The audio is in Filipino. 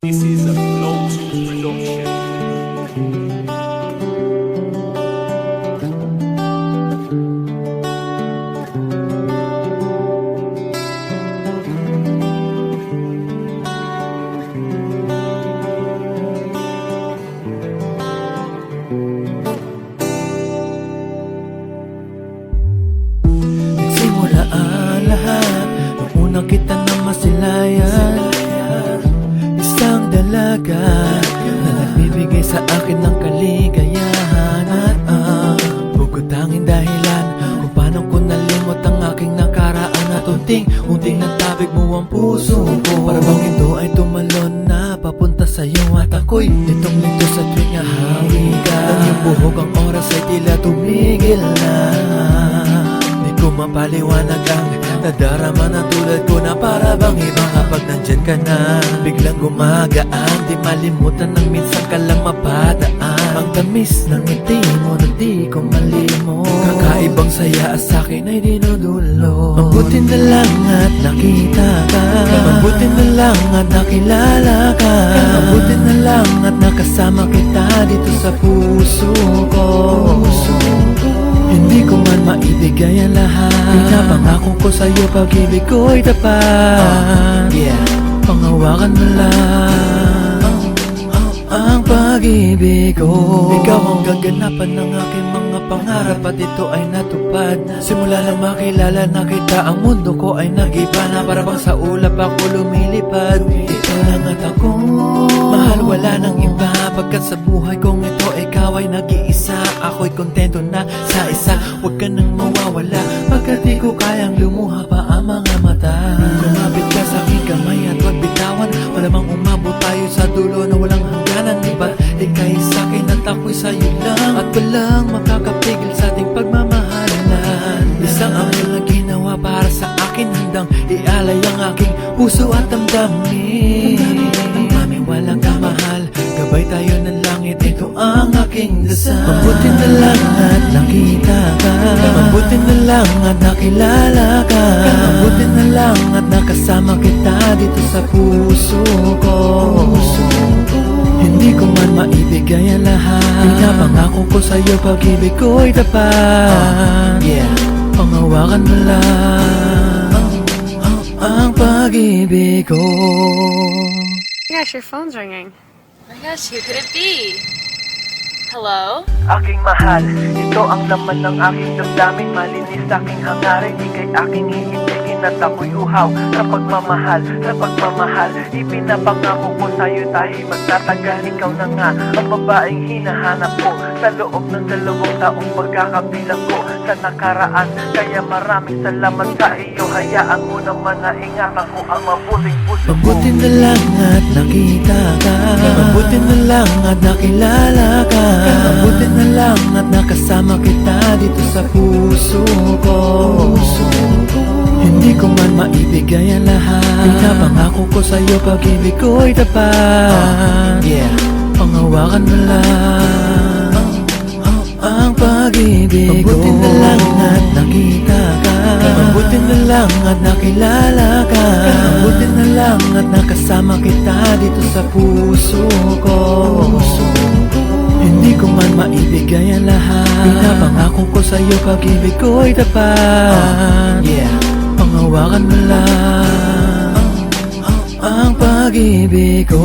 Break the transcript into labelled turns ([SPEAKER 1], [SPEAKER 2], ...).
[SPEAKER 1] This is a 2 production.
[SPEAKER 2] Sa akin ng kaligayahan. At ang bukod tanging dahilan Kung paano ko nalimot ang aking nakaraan At unting-unting natabig mo ang puso ko. Para bang ito ay tumalon na papunta sa'yo At ako'y nitong lito sa tuwing hahawi ka Ang buhok ang oras ay tila tumigil na. Di ko mapaliwanag ang nadarama na tulad ko na para bang iba kapag nandyan ka na. Biglang gumagaan, di malimutan ng minsan ka lang mapadaan. Ang tamis ng ngiti mo na di ko malimo Kakaibang saya sa akin ay dinudulo Mabuti na lang at nakita ka. Mabuti na lang at nakilala ka. Mabuti na lang at nakasama kita dito sa puso ko hindi ko man maibigay ang lahat. Pinapangako ko sa'yo pag-ibig ko'y tapat. Yeah, pangawakan mo lang ang pag-ibig ko. Ikaw ang gaganapan ng aking mga pangarap At ito ay natupad. Simula lang makilala na kita Ang mundo ko ay nagiba na. Para bang sa ulap ako lumilipad. Ikaw lang at ako. Mahal wala nang iba. Pagkat sa buhay kong ito Ikaw ay nag-iisa. Ako'y kontento na sa'yo lang. At walang makakapigil sa ating pagmamahalan. Isang angel na ginawa para sa akin Handang ialay ang aking puso at damdamin. Damdamin walang kamahal Gabay tayo ng langit. Ito ang aking dasal. Mabuti na lang at nakita ka. Mabuti na lang at nakilala ka. Mabuti na lang at nakasama kita Dito sa puso ko Hindi ko man maibigay ang lahat Pinapangako ko sa'yo pag-ibig ko'y tapat Yeah, pangawakan mo lang Ang pag-ibig ko
[SPEAKER 3] Gosh, your phone's ringing.
[SPEAKER 4] Oh my gosh, who could it be? Hello?
[SPEAKER 2] Aking mahal, ito ang laman ng aking damdamin Malinis aking hangarin, ikay aking iibigin At ako'y uhaw sa pagmamahal, sa pagmamahal. Ipinapangako ko sa'yo tayo magtatagal Ikaw na nga ang babaeng hinahanap ko. Sa loob ng dalawang taong pagkakabilang ko Sa nakaraan, kaya maraming salamat sa iyo. Hayaan mo naman na ingatan ko ang mabuting puso ko. Mabuti na lang at nakita ka. Mabuti na lang at nakilala ka. Mabuti na lang at nakasama kita dito sa puso ko. Hindi ko man maibigay ang lahat. Pinapangako ko sa'yo pag-ibig ko'y tapat Yeah, pangawakan mo lang ang pag-ibig. Ko Mabuti na lang at nakita ka. Mabuti na lang at nakilala ka. Mabuti na lang at nakasama kita dito sa puso ko. Hindi ko man maibigay ang lahat. Pinapangako ko sa'yo pag-ibig ko'y tapat Yeah, kung hawakan mo lang Ang pag-ibig ko.